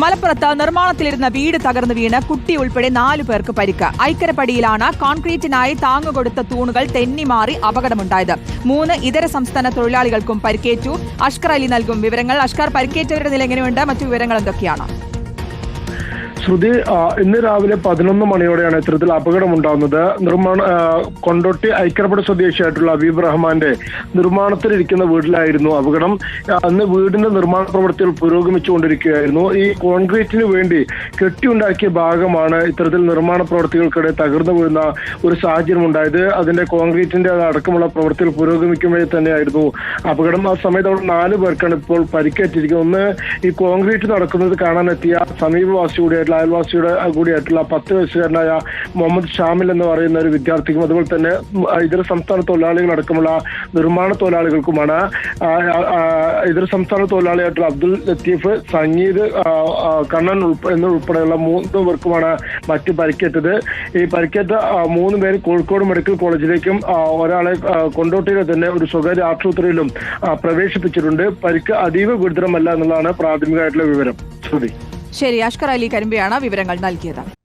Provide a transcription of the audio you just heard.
മലപ്പുറത്ത് നിർമ്മാണത്തിലിരുന്ന വീട് തകർന്നു വീണ് കുട്ടി ഉൾപ്പെടെ നാലു പേർക്ക് പരിക്ക്. ഐക്കരപ്പടിയിലാണ് കോൺക്രീറ്റിനായി താങ്ങുകൊടുത്ത തൂണുകൾ തെന്നിമാറി അപകടമുണ്ടായത്. മൂന്ന് ഇതര സംസ്ഥാന തൊഴിലാളികൾക്കും പരിക്കേറ്റു. അഷ്കർ അലി നൽകും വിവരങ്ങൾ. അഷ്കർ പരിക്കേറ്റവരുടെ നില എങ്ങനെയുണ്ട്? മറ്റു വിവരങ്ങൾ എന്തൊക്കെയാണ്? ശ്രുതി ഇന്ന് രാവിലെ പതിനൊന്ന് മണിയോടെയാണ് ഇത്തരത്തിൽ അപകടമുണ്ടാകുന്നത്. നിർമ്മാണ കൊണ്ടോട്ടി ഐക്കരപ്പടി സ്വദേശിയായിട്ടുള്ള അബീബ് റഹ്മാന്റെ നിർമ്മാണത്തിലിരിക്കുന്ന വീട്ടിലായിരുന്നു അപകടം. അന്ന് വീടിന്റെ നിർമ്മാണ പ്രവൃത്തികൾ പുരോഗമിച്ചുകൊണ്ടിരിക്കുകയായിരുന്നു. ഈ കോൺക്രീറ്റിന് വേണ്ടി കെട്ടിയുണ്ടാക്കിയ ഭാഗമാണ് ഇത്തരത്തിൽ നിർമ്മാണ പ്രവൃത്തികൾക്കിടെ തകർന്നു വീഴുന്ന ഒരു സാഹചര്യം ഉണ്ടായത് അതിന്റെ കോൺക്രീറ്റിന്റെ അടക്കമുള്ള പ്രവൃത്തികൾ പുരോഗമിക്കുമ്പോൾ തന്നെയായിരുന്നു അപകടം. ആ സമയത്ത് അവിടെ നാല് പേർക്കാണ് ഇപ്പോൾ പരിക്കേറ്റിരിക്കുന്നത്. ഒന്ന് ഈ കോൺക്രീറ്റ് നടക്കുന്നത് കാണാനെത്തിയ സമീപവാസി കൂടിയായിട്ടുള്ള അയൽവാസിയുടെ കൂടിയായിട്ടുള്ള പത്ത് വയസ്സുകാരനായ മുഹമ്മദ് ഷാമിൽ എന്ന് പറയുന്ന ഒരു വിദ്യാർത്ഥിക്കും അതുപോലെ തന്നെ ഇതര സംസ്ഥാന തൊഴിലാളികളടക്കമുള്ള നിർമ്മാണ തൊഴിലാളികൾക്കുമാണ് ഇതര സംസ്ഥാന തൊഴിലാളിയായിട്ടുള്ള അബ്ദുൽ ലത്തീഫ് സംഗീത് കണ്ണൻ എന്നുൾപ്പെടെയുള്ള മൂന്ന് പേർക്കുമാണ് മറ്റ് പരിക്കേറ്റത്. ഈ പരിക്കേറ്റ മൂന്ന് പേര് കോഴിക്കോട് മെഡിക്കൽ കോളേജിലേക്കും ഒരാളെ കൊണ്ടോട്ടിയിലെ തന്നെ ഒരു സ്വകാര്യ ആശുപത്രിയിലും പ്രവേശിപ്പിച്ചിട്ടുണ്ട്. പരിക്ക് അതീവ ഗുരുതരമല്ല എന്നുള്ളതാണ് പ്രാഥമികമായിട്ടുള്ള വിവരം. ശ്രുതി. ശരി അഷ്കർ അലി കരിമ്പയാണ് വിവരങ്ങൾ നൽകിയത്.